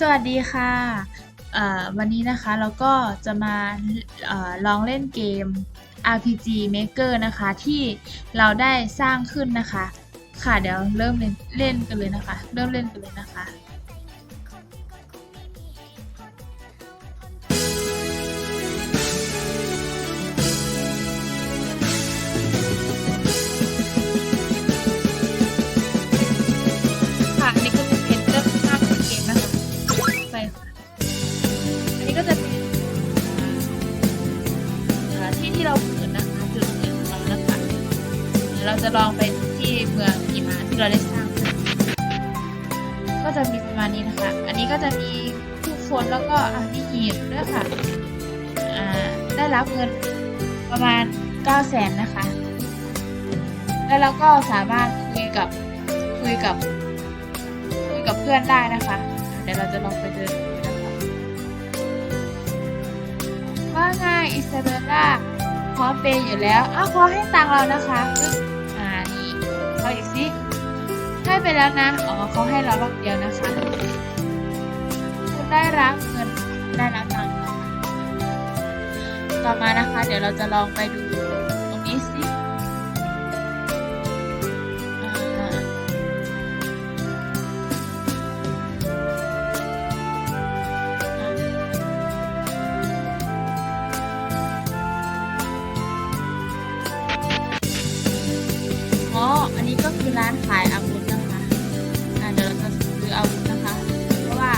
สวัสดีค่ะ วันนี้นะคะเราก็จะมาอลองเล่นเกม RPG Maker นะคะที่เราได้สร้างขึ้นนะคะ ค่ะเดี๋ยวเริ่มเล่นเล่นกันเลยนะคะ เริ่มเล่นกันเลยนะคะ จะลองไปที่เมืองหิมะที่เราได้สร้างขึ้นก็จะมีประมาณนี้นะคะ อันนี้ก็จะมีผู้คนแล้วก็อะมีหีบด้วยค่ะอ่าได้รับเงินประมาณ9 0 0แสนนะคะ แล้วเราก็สามารถคุยกับคุยกับคุยกับเพื่อนได้นะคะ เดี๋ยวเราจะลองไปเดินดูนะคะว่าไงอิซาเบลล่าพร้อมเปย์อยู่แล้วอ้าวขาให้ตังค์เรานะคะปึ๊บอ่านี่ เอาอีกสิให้ไปแล้วนะอ๋อเขาให้เรารอกเดียวนะคะคุณได้รับเงินได้รับตังค์แล้วค่ะต่อมานะคะ เดี๋ยวเราจะลองไปดู ร้านขายอาวุธนะคะอ่าเดี๋ยวเราจะซื้ออาวุธนะคะ เพราะว่า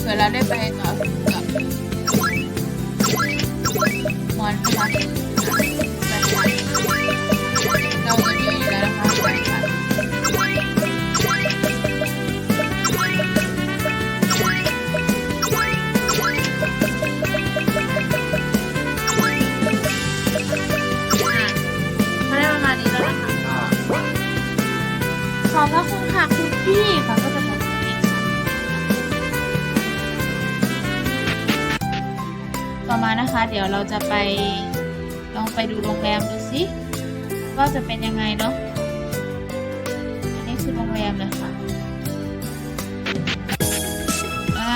เผื่อเราได้ไปต่อกับมอนนะคะ อบพระคุณค่ะคุณพี่ค่ะก็จะทำแบบนี้ค่ะต่อมานะคะ เดี๋ยวเราจะไปลองไปดูโรงแรมดูสิว่าจะเป็นยังไงเนาะอันนี้คือโรงแรมเลยค่ะอ่า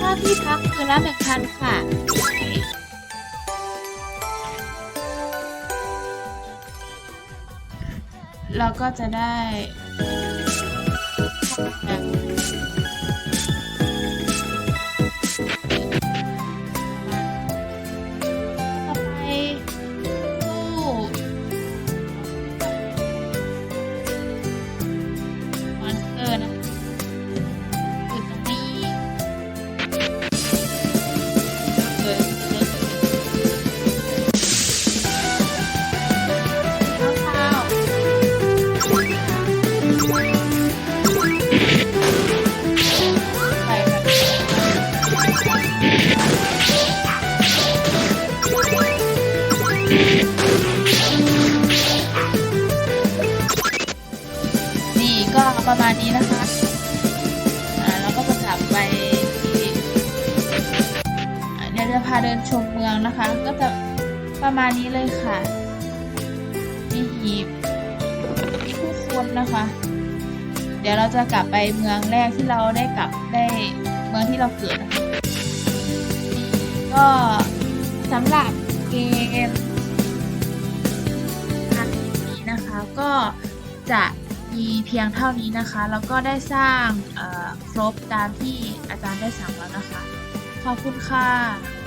ค่าที่พักคือละหนึ่งพันค่ะ เราก็จะได้ ประมาณนี้นะคะอ่าแล้วก็จะกลับไปที่เดี๋ยวจะพาเดินชมเมืองนะคะ ก็จะประมาณนี้เลยค่ะ มีหีบมีผู้คนนะคะ เดี๋ยวเราจะกลับไปเมืองแรกที่เราได้กลับได้เมืองที่เราเกิดนะคะก็สำหรับเกมอันนี้นะคะก็จะ มีเพียงเท่านี้นะคะ แล้วก็ได้สร้างครบตามที่อาจารย์ได้สั่งแล้วนะคะ ขอบคุณค่ะ